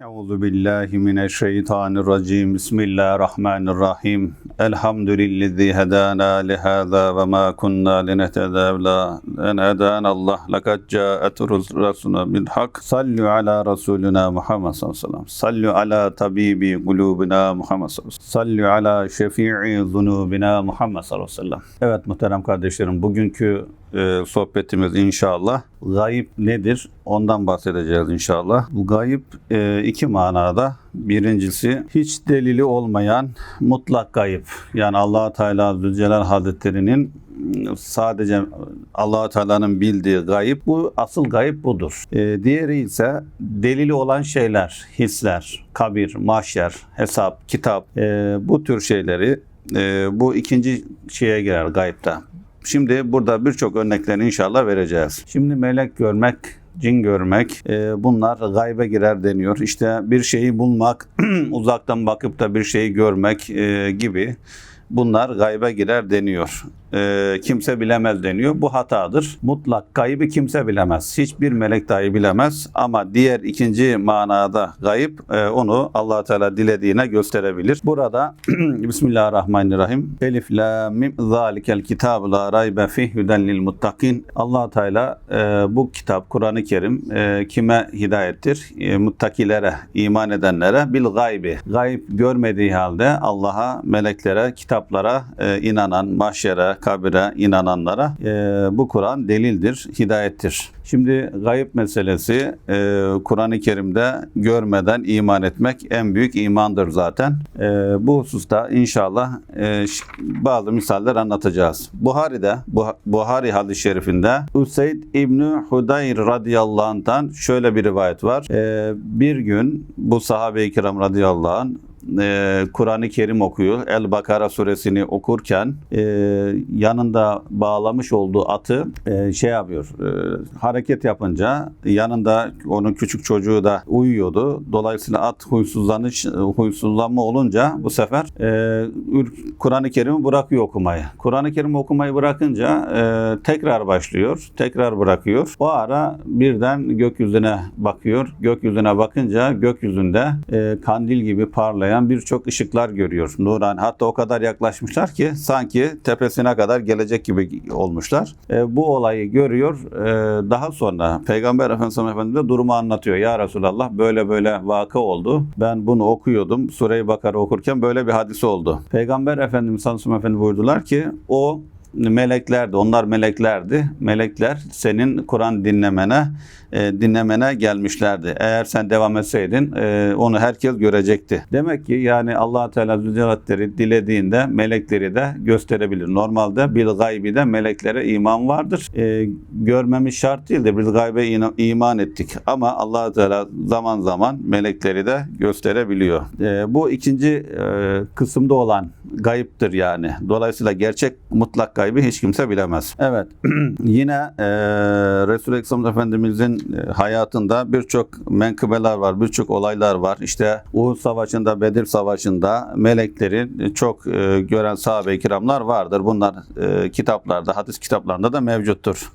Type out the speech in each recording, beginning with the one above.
Euzu billahi mineşşeytanirracim. Bismillahirrahmanirrahim. Elhamdülillazi hedana lihâzâ ve mâ kunnâ linehtedâ en hedâna Allah. Lekad câet rasuluna bil hak. Sallu ala rasulina Muhammed sallallahu aleyhi ve sellem. Sallu ala tabibi kulubina Muhammed sallallahu aleyhi ve sellem. Sallu ala şefii zunubina Muhammed sallallahu aleyhi ve sellem. Evet muhterem kardeşlerim bugünkü e, sohbetimiz inşallah gayip nedir ondan bahsedeceğiz inşallah. Bu gayip e, iki manada. Birincisi hiç delili olmayan mutlak gayip. Yani allah Teala Zülcelal Hazretleri'nin sadece allah Teala'nın bildiği gayip bu asıl gayip budur. E, diğeri ise delili olan şeyler, hisler, kabir, mahşer, hesap, kitap e, bu tür şeyleri e, bu ikinci şeye girer gayipte. Şimdi burada birçok örneklerini inşallah vereceğiz. Şimdi melek görmek, cin görmek e, bunlar gaybe girer deniyor. İşte bir şeyi bulmak, uzaktan bakıp da bir şeyi görmek e, gibi bunlar gaybe girer deniyor. E, kimse bilemez deniyor. Bu hatadır. Mutlak gaybı kimse bilemez. Hiçbir melek dahi bilemez. Ama diğer ikinci manada gayip e, onu allah Teala dilediğine gösterebilir. Burada Bismillahirrahmanirrahim. Elif la mim zalikel kitabu la raybe fih huden lil muttakin. allah Teala e, bu kitap Kur'an-ı Kerim e, kime hidayettir? E, muttakilere, iman edenlere bil gaybi. Gayb görmediği halde Allah'a, meleklere, kitaplara e, inanan, mahşere, kabire inananlara e, bu Kur'an delildir, hidayettir. Şimdi gayb meselesi e, Kur'an-ı Kerim'de görmeden iman etmek en büyük imandır zaten. E, bu hususta inşallah e, bazı misaller anlatacağız. Buhari'de, Bu- Buhari hadis-i şerifinde Üseyd İbni Hudayr radıyallahu anh'tan şöyle bir rivayet var. E, bir gün bu sahabe-i kiram radıyallahu anh e, Kur'an-ı Kerim okuyor. El-Bakara suresini okurken e, yanında bağlamış olduğu atı e, şey yapıyor. e, hareket yapınca yanında onun küçük çocuğu da uyuyordu. Dolayısıyla at huysuzlanış huysuzlanma olunca bu sefer e, Kur'an-ı Kerim'i bırakıyor okumayı. Kur'an-ı Kerim okumayı bırakınca e, tekrar başlıyor. Tekrar bırakıyor. O ara birden gökyüzüne bakıyor. Gökyüzüne bakınca gökyüzünde e, kandil gibi parlayan birçok ışıklar görüyor. Nuran hatta o kadar yaklaşmışlar ki sanki tepesine kadar gelecek gibi olmuşlar. E, bu olayı görüyor. E, daha sonra Peygamber Efendimiz Efendimiz durumu anlatıyor. Ya Resulallah böyle böyle vaka oldu. Ben bunu okuyordum. Sure-i Bakara okurken böyle bir hadise oldu. Peygamber Efendimiz Sallallahu Efendimiz buyurdular ki o meleklerdi. Onlar meleklerdi. Melekler senin Kur'an dinlemene e, dinlemene gelmişlerdi. Eğer sen devam etseydin e, onu herkes görecekti. Demek ki yani Allah Teala Zülcelatleri dilediğinde melekleri de gösterebilir. Normalde bil gaybi de meleklere iman vardır. E, görmemiz şart değildir. Bil gaybe iman ettik. Ama Allah Teala zaman zaman melekleri de gösterebiliyor. E, bu ikinci e, kısımda olan gayiptir yani. Dolayısıyla gerçek mutlak gaybı hiç kimse bilemez. Evet. Yine e, Resul-i Efendimizin hayatında birçok menkıbeler var, birçok olaylar var. İşte Uhud Savaşı'nda, Bedir Savaşı'nda melekleri çok e, gören sahabe-i kiramlar vardır. Bunlar e, kitaplarda, hadis kitaplarında da mevcuttur.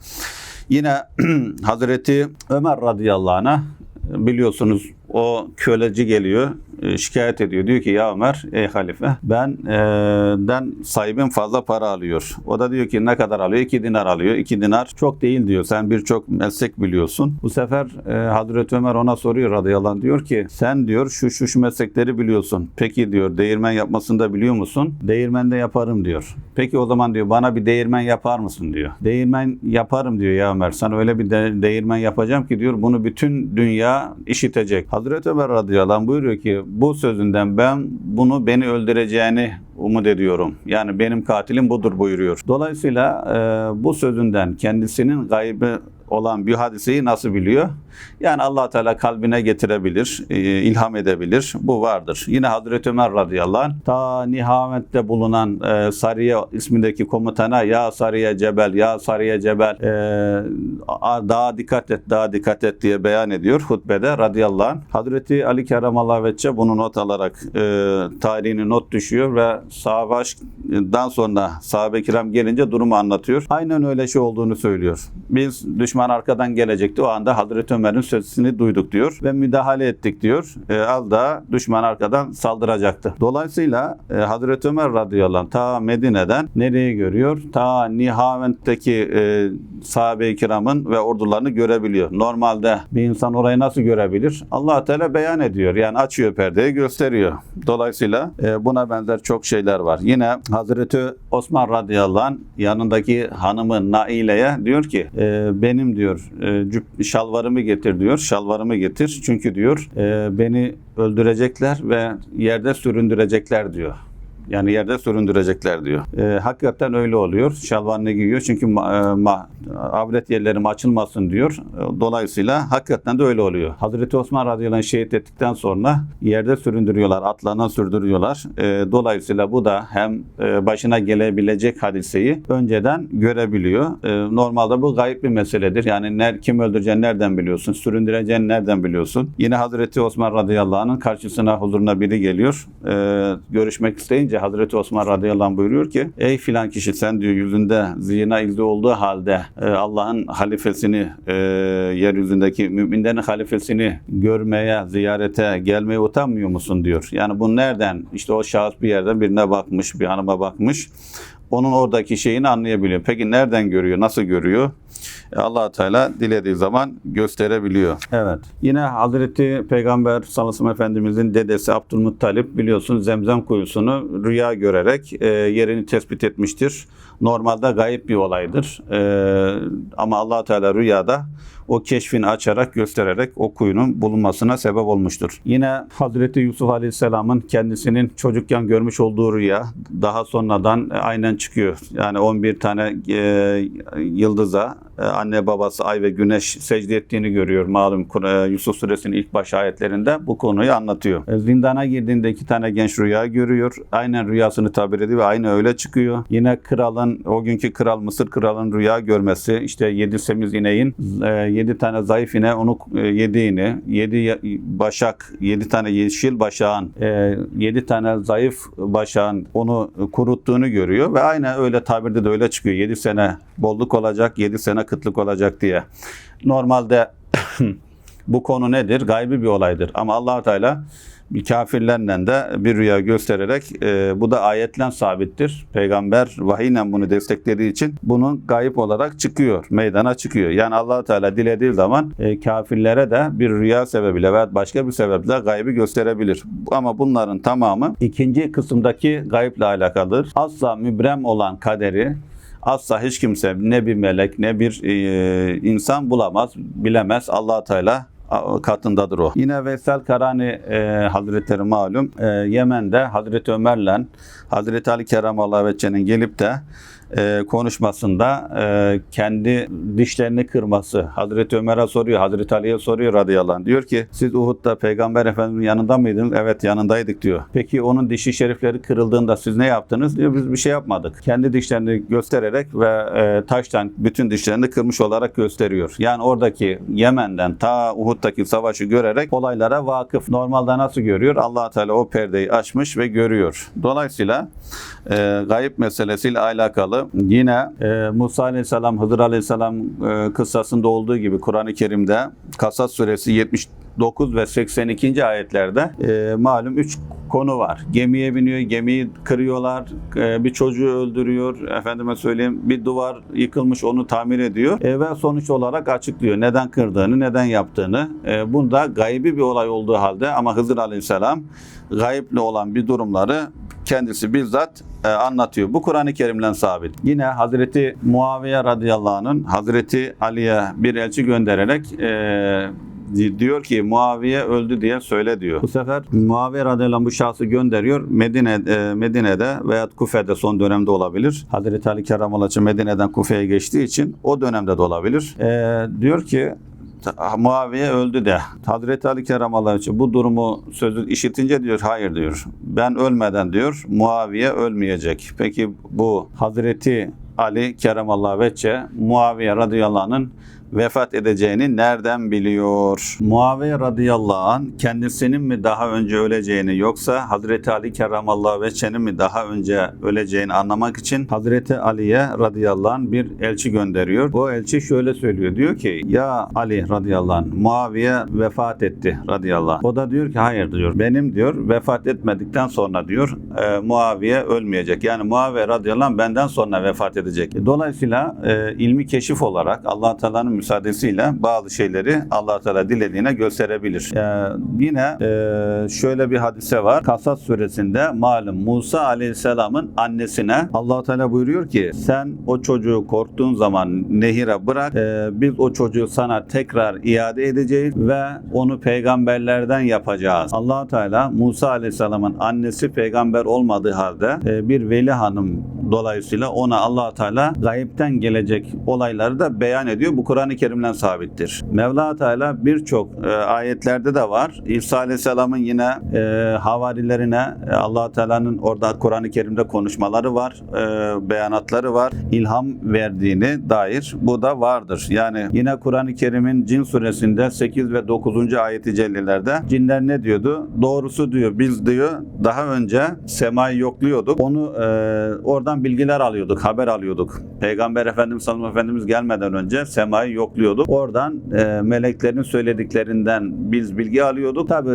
Yine Hazreti Ömer radıyallahu anh'a biliyorsunuz o köleci geliyor e, şikayet ediyor. Diyor ki ya Ömer ey halife ben e, sahibim fazla para alıyor. O da diyor ki ne kadar alıyor? 2 dinar alıyor. 2 dinar çok değil diyor. Sen birçok meslek biliyorsun. Bu sefer e, Hazreti Ömer ona soruyor radıyallahu anh diyor ki sen diyor şu şu şu meslekleri biliyorsun. Peki diyor değirmen yapmasını da biliyor musun? Değirmen de yaparım diyor. Peki o zaman diyor bana bir değirmen yapar mısın diyor. Değirmen yaparım diyor ya Ömer. Sana öyle bir de- değirmen yapacağım ki diyor bunu bütün dünya işitecek. Hazreti Ömer radıyallahu anh buyuruyor ki bu sözünden ben bunu beni öldüreceğini umut ediyorum. Yani benim katilim budur buyuruyor. Dolayısıyla e, bu sözünden kendisinin gaybı olan bir hadiseyi nasıl biliyor? Yani allah Teala kalbine getirebilir, e, ilham edebilir. Bu vardır. Yine Hazreti Ömer radıyallahu anh ta Nihavent'te bulunan e, Sariye ismindeki komutana ya Sariye Cebel, ya Sariye Cebel e, daha dikkat et, daha dikkat et diye beyan ediyor hutbede radıyallahu anh. Hazreti Ali Keremallahu Vecce bunu not alarak e, tarihini not düşüyor ve savaştan sonra sahabe kiram gelince durumu anlatıyor. Aynen öyle şey olduğunu söylüyor. Biz düşman düşman arkadan gelecekti. O anda Hazreti Ömer'in sesini duyduk diyor ve müdahale ettik diyor. E, az daha düşman arkadan saldıracaktı. Dolayısıyla e, Hazreti Ömer radıyallahu anh ta Medine'den nereye görüyor? Ta Nihavent'teki e, sahabe-i kiramın ve ordularını görebiliyor. Normalde bir insan orayı nasıl görebilir? allah Teala beyan ediyor. Yani açıyor perdeyi gösteriyor. Dolayısıyla e, buna benzer çok şeyler var. Yine Hazreti Osman radıyallahu anh yanındaki hanımı Naile'ye diyor ki e, benim diyor e, şalvarımı getir diyor. Şalvarımı getir. Çünkü diyor e, beni öldürecekler ve yerde süründürecekler diyor. Yani yerde süründürecekler diyor. E, hakikaten öyle oluyor. Şalvarını giyiyor çünkü ma, e, ma- avret yerlerim açılmasın diyor. E, Dolayısıyla hakikaten de öyle oluyor. Hazreti Osman radıyallahu anh şehit ettikten sonra yerde süründürüyorlar, atlarına sürdürüyorlar. E, dolayısıyla bu da hem e, başına gelebilecek hadiseyi önceden görebiliyor. E, normalde bu gayip bir meseledir. Yani ner, kim öldüreceğini nereden biliyorsun? Süründüreceğini nereden biliyorsun? Yine Hazreti Osman radıyallahu anh'ın karşısına huzuruna biri geliyor. E, görüşmek isteyince Hazreti Osman radıyallahu anh buyuruyor ki ey filan kişi sen diyor yüzünde zina izi olduğu halde e, Allah'ın halifesini e, yeryüzündeki müminlerin halifesini görmeye, ziyarete gelmeye utanmıyor musun diyor. Yani bu nereden? İşte o şahıs bir yerden birine bakmış, bir hanıma bakmış. Onun oradaki şeyini anlayabiliyor. Peki nereden görüyor? Nasıl görüyor? Allah Teala dilediği zaman gösterebiliyor. Evet. Yine Hazreti Peygamber sallallahu Efendimizin dedesi Abdülmuttalip biliyorsun Zemzem kuyusunu rüya görerek e, yerini tespit etmiştir. Normalde gayip bir olaydır. E, ama allah Teala rüyada o keşfini açarak göstererek o kuyunun bulunmasına sebep olmuştur. Yine Hazreti Yusuf Aleyhisselam'ın kendisinin çocukken görmüş olduğu rüya daha sonradan e, aynen çıkıyor. Yani 11 tane e, yıldıza e, anne babası ay ve güneş secde ettiğini görüyor. Malum e, Yusuf suresinin ilk baş ayetlerinde bu konuyu anlatıyor. E, Zindana girdiğinde iki tane genç rüya görüyor. Aynen rüyasını tabir ediyor ve aynı öyle çıkıyor. Yine kralın, o günkü kral Mısır kralın rüya görmesi, işte yedi semiz ineğin e, yedi tane zayıf ine onu e, yediğini, yedi başak, yedi tane yeşil başağın, e, yedi tane zayıf başağın onu kuruttuğunu görüyor ve aynı öyle tabirde de öyle çıkıyor. Yedi sene bolluk olacak, yedi sene kıtlık olacak diye. Normalde bu konu nedir? Gaybi bir olaydır. Ama allah Teala kafirlerle de bir rüya göstererek e, bu da ayetle sabittir. Peygamber vahiyle bunu desteklediği için bunun gayip olarak çıkıyor, meydana çıkıyor. Yani allah Teala dilediği zaman e, kafirlere de bir rüya sebebiyle veya başka bir sebeple gaybi gösterebilir. Ama bunların tamamı ikinci kısımdaki gayiple alakalıdır. Asla mübrem olan kaderi asla hiç kimse ne bir melek ne bir e, insan bulamaz, bilemez. allah Teala katındadır o. Yine Veysel Karani e, Hazretleri malum e, Yemen'de Hazreti Ömer'le Hazreti Ali Keramallahu Vecce'nin gelip de e, konuşmasında e, kendi dişlerini kırması Hazreti Ömer'e soruyor, Hazreti Ali'ye soruyor radıyallahu anh. Diyor ki siz Uhud'da Peygamber Efendimiz'in yanında mıydınız? Evet yanındaydık diyor. Peki onun dişi şerifleri kırıldığında siz ne yaptınız? Diyor biz bir şey yapmadık. Kendi dişlerini göstererek ve e, taştan bütün dişlerini kırmış olarak gösteriyor. Yani oradaki Yemen'den ta Uhud'daki savaşı görerek olaylara vakıf. Normalde nasıl görüyor? allah Teala o perdeyi açmış ve görüyor. Dolayısıyla e, gayip meselesiyle alakalı yine e, Musa Aleyhisselam, Hıdır Aleyhisselam e, kıssasında olduğu gibi Kur'an-ı Kerim'de Kasas suresi 79 ve 82. ayetlerde e, malum 3 konu var. Gemiye biniyor, gemiyi kırıyorlar, e, bir çocuğu öldürüyor, efendime söyleyeyim bir duvar yıkılmış onu tamir ediyor E, ve sonuç olarak açıklıyor neden kırdığını, neden yaptığını. E, bunda gaybi bir olay olduğu halde ama Hızır Aleyhisselam gayiple olan bir durumları kendisi bizzat e, anlatıyor. Bu Kur'an-ı Kerim'den sabit. Yine Hazreti Muaviye radıyallahu anh'ın Hazreti Ali'ye bir elçi göndererek e, diyor ki Muaviye öldü diye söyle diyor. Bu sefer Muaviye radıyallahu anh bu şahsı gönderiyor. Medine e, Medine'de veya Kufe'de son dönemde olabilir. Hazreti Ali Keramalacı Medine'den Kufe'ye geçtiği için o dönemde de olabilir. E, diyor ki Muaviye öldü de Hazreti Ali Keramallahu için bu durumu sözü işitince diyor hayır diyor. Ben ölmeden diyor Muaviye ölmeyecek. Peki bu Hazreti Ali Keramallahu Vecce Muaviye radıyallahu anh'ın vefat edeceğini nereden biliyor? Muaviye radıyallahu an kendisinin mi daha önce öleceğini yoksa Hazreti Ali kerramallahu veçhenin mi daha önce öleceğini anlamak için Hazreti Ali'ye radıyallahu an bir elçi gönderiyor. O elçi şöyle söylüyor. Diyor ki ya Ali radıyallahu an Muaviye vefat etti radıyallahu anh. O da diyor ki hayır diyor. Benim diyor vefat etmedikten sonra diyor e, Muaviye ölmeyecek. Yani Muaviye radıyallahu anh benden sonra vefat edecek. Dolayısıyla e, ilmi keşif olarak allah Teala'nın müsaadesiyle bazı şeyleri allah Teala dilediğine gösterebilir. E, yine e, şöyle bir hadise var. Kasas suresinde malum Musa aleyhisselamın annesine allah Teala buyuruyor ki sen o çocuğu korktuğun zaman nehire bırak. E, biz o çocuğu sana tekrar iade edeceğiz ve onu peygamberlerden yapacağız. allah Teala Musa aleyhisselamın annesi peygamber olmadığı halde e, bir veli hanım dolayısıyla ona allah Teala gayipten gelecek olayları da beyan ediyor. Bu Kur'an-ı Kerim'den sabittir. Mevla Teala birçok e, ayetlerde de var. İsa Aleyhisselam'ın yine e, havarilerine e, allah Teala'nın orada Kur'an-ı Kerim'de konuşmaları var, e, beyanatları var. ilham verdiğini dair bu da vardır. Yani yine Kur'an-ı Kerim'in Cin suresinde 8 ve 9. ayeti cellelerde cinler ne diyordu? Doğrusu diyor biz diyor daha önce semayı yokluyorduk. Onu e, oradan bilgiler alıyorduk, haber alıyorduk. Peygamber Efendimiz sallallahu Efendimiz gelmeden önce semayı yokluyorduk. Oradan e, meleklerin söylediklerinden biz bilgi alıyorduk. Tabi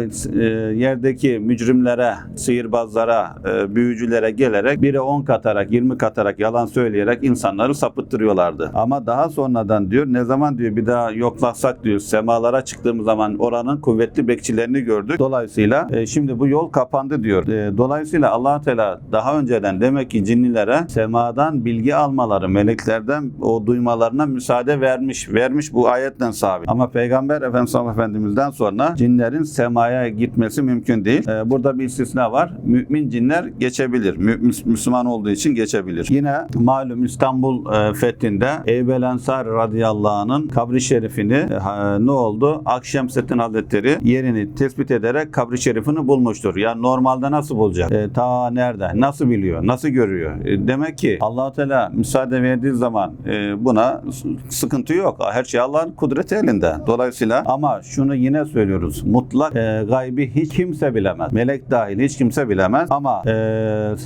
yerdeki mücrimlere, sihirbazlara, e, büyücülere gelerek biri 10 katarak, 20 katarak yalan söyleyerek insanları sapıttırıyorlardı. Ama daha sonradan diyor ne zaman diyor bir daha yoklasak diyor semalara çıktığımız zaman oranın kuvvetli bekçilerini gördük. Dolayısıyla e, şimdi bu yol kapandı diyor. E, dolayısıyla allah Teala daha önceden demek ki cinlilere semadan bilgi almaları, meleklerden o duymalarına müsaade vermiş. Vermiş bu ayetten sabit. Ama Peygamber Efendimiz Efendimiz'den sonra cinlerin semaya gitmesi mümkün değil. Ee, burada bir istisna var. Mümin cinler geçebilir. Mü- Müslüman olduğu için geçebilir. Yine malum İstanbul e, fethinde Eybel Ensar radıyallahu anh'ın kabri şerifini e, ne oldu? Akşemseddin Hazretleri yerini tespit ederek kabri şerifini bulmuştur. Yani normalde nasıl bulacak? E, ta nerede? Nasıl biliyor? Nasıl görüyor? E, demek ki allah Teala müsaade verdiği zaman e, buna sıkıntı yok. Her şey Allah'ın kudreti elinde. Dolayısıyla ama şunu yine söylüyoruz. Mutlak e, gaybi hiç kimse bilemez. Melek dahil hiç kimse bilemez. Ama e,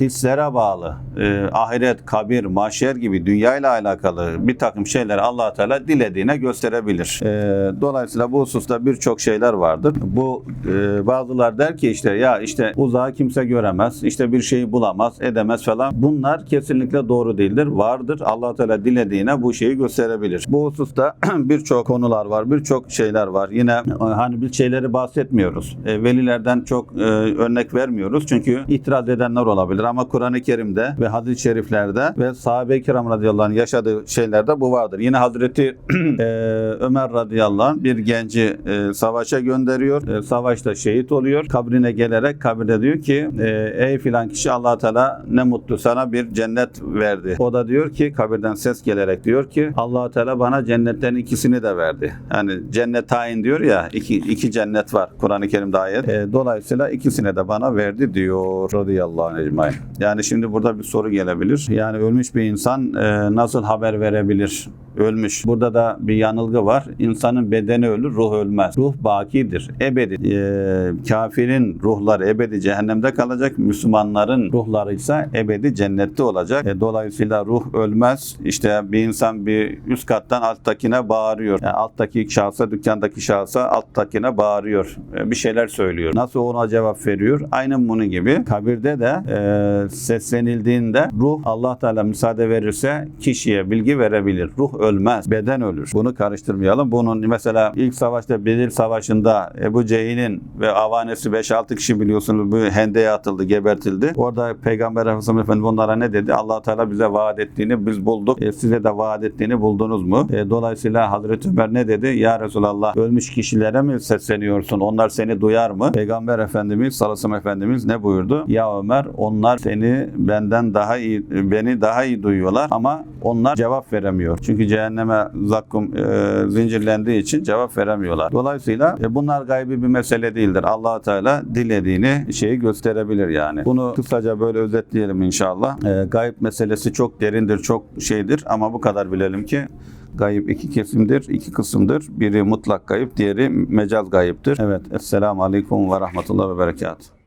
hislere bağlı e, ahiret, kabir, mahşer gibi dünya ile alakalı bir takım şeyler allah Teala dilediğine gösterebilir. E, dolayısıyla bu hususta birçok şeyler vardır. Bu e, bazılar der ki işte ya işte uzağı kimse göremez. işte bir şeyi bulamaz, edemez falan. Bunlar kesinlikle doğru değildir. Vardır. allah Teala dilediğine bu şeyi gösterebilir. Bu hususta birçok konular var, birçok şeyler var. Yine e, hani bir şeyleri bahsetmiyoruz. E, velilerden çok e, örnek vermiyoruz. Çünkü itiraz edenler olabilir ama Kur'an-ı Kerim'de ve hadis-i şeriflerde ve sahabe-i kiram radıyallahu yaşadığı şeylerde bu vardır. Yine Hazreti e, Ömer radıyallahu anh bir genci e, savaşa gönderiyor. E, savaşta şehit oluyor. Kabrine gelerek kabirde diyor ki e, ey filan kişi allah Teala ne mutlu sana bir cennet verdi. O da diyor ki kabirden ses gelerek diyor ki allah Teala bana cennetten ikisini de verdi. Yani cennet tayin diyor ya iki, iki cennet var Kur'an-ı Kerim'de ayet. E, dolayısıyla ikisini de bana verdi diyor radıyallahu anh ecmaîn. Yani şimdi burada bir soru gelebilir. Yani ölmüş bir insan e, nasıl haber verebilir? Ölmüş. Burada da bir yanılgı var. İnsanın bedeni ölür, ruh ölmez. Ruh bakidir, ebedi. E, kafirin ruhları ebedi cehennemde kalacak. Müslümanların ruhları ise ebedi cennette olacak. E, dolayısıyla ruh ölmez. İşte bir insan bir üst kattan alttakine bağırıyor. Yani alttaki şahsa, dükkandaki şahsa alttakine bağırıyor. E, bir şeyler söylüyor. Nasıl ona cevap veriyor? Aynen bunun gibi. Kabirde de e, seslenildiğinde ruh Allah Teala müsaade verirse kişiye bilgi verebilir. Ruh ölmez, beden ölür. Bunu karıştırmayalım. Bunun mesela ilk savaşta Bedir Savaşı'nda Ebu Cehil'in ve avanesi 5-6 kişi biliyorsunuz bu hendeye atıldı, gebertildi. Orada Peygamber Efendimiz Efendimiz onlara ne dedi? Allah Teala bize vaat ettiğini biz bulduk. E, size de vaat ettiğini buldunuz mu? E, dolayısıyla Hazreti Ömer ne dedi? Ya Resulallah ölmüş kişilere mi sesleniyorsun? Onlar seni duyar mı? Peygamber Efendimiz sellem Efendimiz ne buyurdu? Ya Ömer onlar seni benden daha iyi beni daha iyi duyuyorlar ama onlar cevap veremiyor. Çünkü cehenneme zakkum e, zincirlendiği için cevap veremiyorlar. Dolayısıyla e, bunlar gaybi bir mesele değildir. allah Teala dilediğini şeyi gösterebilir yani. Bunu kısaca böyle özetleyelim inşallah. E, gayb meselesi çok derindir, çok şeydir ama bu kadar bilelim ki Gayip iki kesimdir, iki kısımdır. Biri mutlak gayip, diğeri mecaz gayiptir. Evet, Esselamu Aleyküm ve Rahmetullah ve Berekatuhu.